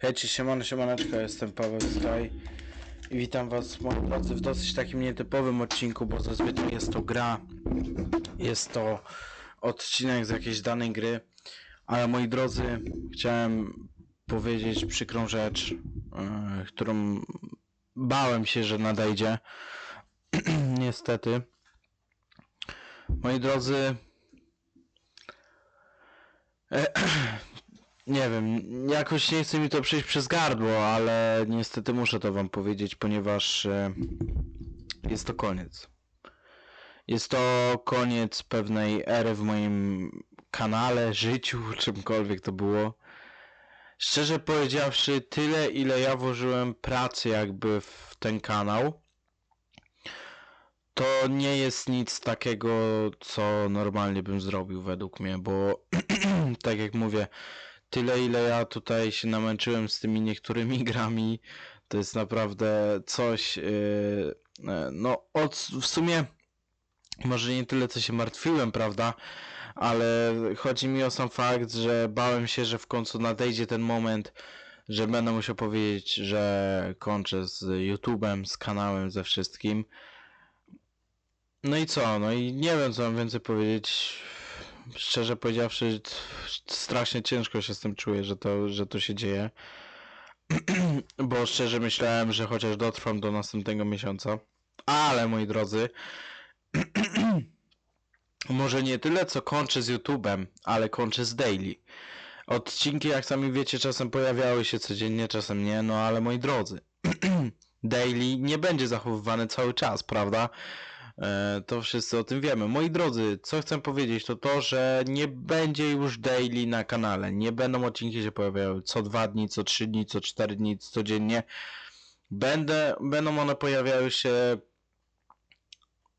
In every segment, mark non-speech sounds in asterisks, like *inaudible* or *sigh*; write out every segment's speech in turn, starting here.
Hejcie, siemano, siemaneczko, jestem Paweł Sky i witam was moi drodzy w dosyć takim nietypowym odcinku, bo zazwyczaj jest to gra, jest to odcinek z jakiejś danej gry, ale moi drodzy, chciałem powiedzieć przykrą rzecz, yy, którą bałem się, że nadejdzie, *clears throat* niestety. Moi drodzy, *clears throat* Nie wiem, jakoś nie chce mi to przejść przez gardło, ale niestety muszę to wam powiedzieć, ponieważ e, jest to koniec. Jest to koniec pewnej ery w moim kanale, życiu, *laughs* czymkolwiek to było. Szczerze powiedziawszy, tyle ile ja włożyłem pracy jakby w ten kanał, to nie jest nic takiego, co normalnie bym zrobił według mnie, bo *clears throat* tak jak mówię, tyle ile ja tutaj się namęczyłem z tymi niektórymi *laughs* grami, to jest naprawdę coś, yy, e, no od, w sumie może nie tyle co się martwiłem, prawda, ale chodzi mi o sam fakt, że bałem się, że w końcu nadejdzie ten moment, że będę musiał powiedzieć, że kończę z YouTube'em, z kanałem, ze wszystkim. No i co? No i nie wiem, co mam więcej powiedzieć. Szczerze powiedziawszy, strasznie ciężko się z tym czuję, że to, że to się dzieje. *clears throat* Bo szczerze myślałem, że chociaż dotrwam do następnego miesiąca. Ale moi drodzy, *clears throat* może nie tyle co kończę z YouTube'em, ale kończę z daily. Odcinki, jak sami wiecie, czasem pojawiały się codziennie, czasem nie, no ale moi drodzy, *clears throat* daily nie będzie zachowywane cały czas, prawda? E, To wszyscy o tym wiemy. Moi drodzy, co chcę powiedzieć, to to, że nie będzie już daily na kanale. Nie będą odcinki się pojawiały co dwa dni, co trzy dni, co cztery dni, codziennie. Będę, będą one pojawiały się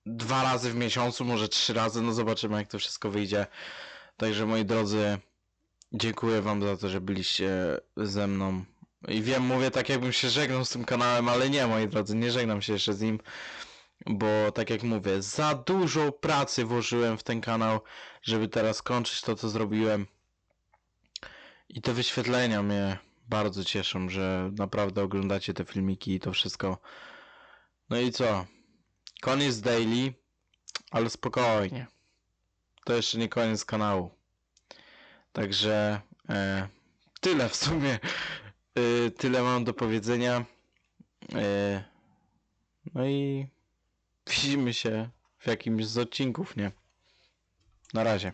dwa razy w miesiącu, może trzy razy, no zobaczymy jak to wszystko wyjdzie. Także moi drodzy, dziękuję wam za to, że byliście ze mną. I wiem, mówię tak jakbym się żegnał z tym kanałem, ale nie moi drodzy, nie żegnam się jeszcze z nim bo tak jak mówię, za dużo pracy włożyłem w ten kanał, żeby teraz skończyć to, co zrobiłem. I te wyświetlenia mnie bardzo cieszą, że naprawdę oglądacie te filmiki i to wszystko. No i co? Koniec daily, ale spokojnie. To jeszcze nie koniec kanału. Także e, tyle w sumie. E, tyle mam do powiedzenia. E, no i widzimy się w jakimś z odcinków, nie? Na razie.